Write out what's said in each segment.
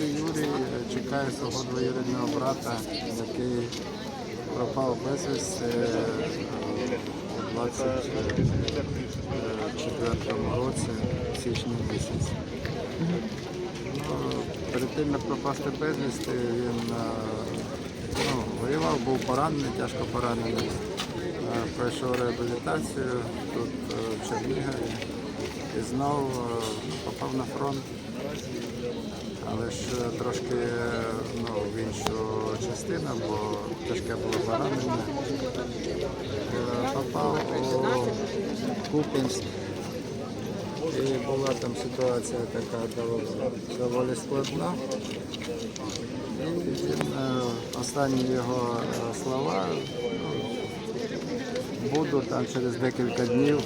звати Юрій, е, чекаю свого двоюрідного брата, який пропав безвісти е, у 24 році, в січні місяці. Ну, перед тим, як пропасти безвісти, він е, ну, воював, був поранений, тяжко поранений. Е, Пройшов реабілітацію тут е, в Чернігові і знову е, попав на фронт. Е, трошки ну, в іншу частину, бо тяжке було поранення. Е, Попав у Купінськ. І була там ситуація така доволі, складна. І він, е, останні його слова, ну, буду там через декілька днів,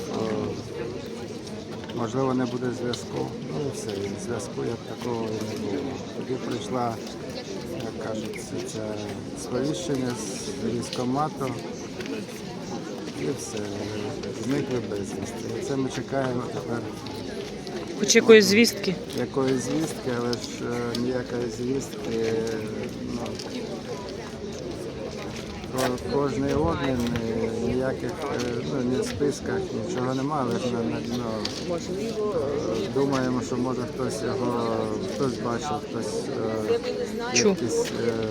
можливо, не буде зв'язку. Ну і все, зв'язку як такого і не було. Тоді прийшла, як кажуть, це, сповіщення з військкомату. І все, зникли безвісти. Це ми чекаємо тепер Хоч якоїсь звістки. якоїсь звістки, але ж е, ніякої звістки. е, Ну, кожний обмін, е, ніяких е, ну, ні списках, нічого немає, але ж ну, думаємо, що може хтось його хтось бачив, хтось е, якісь е,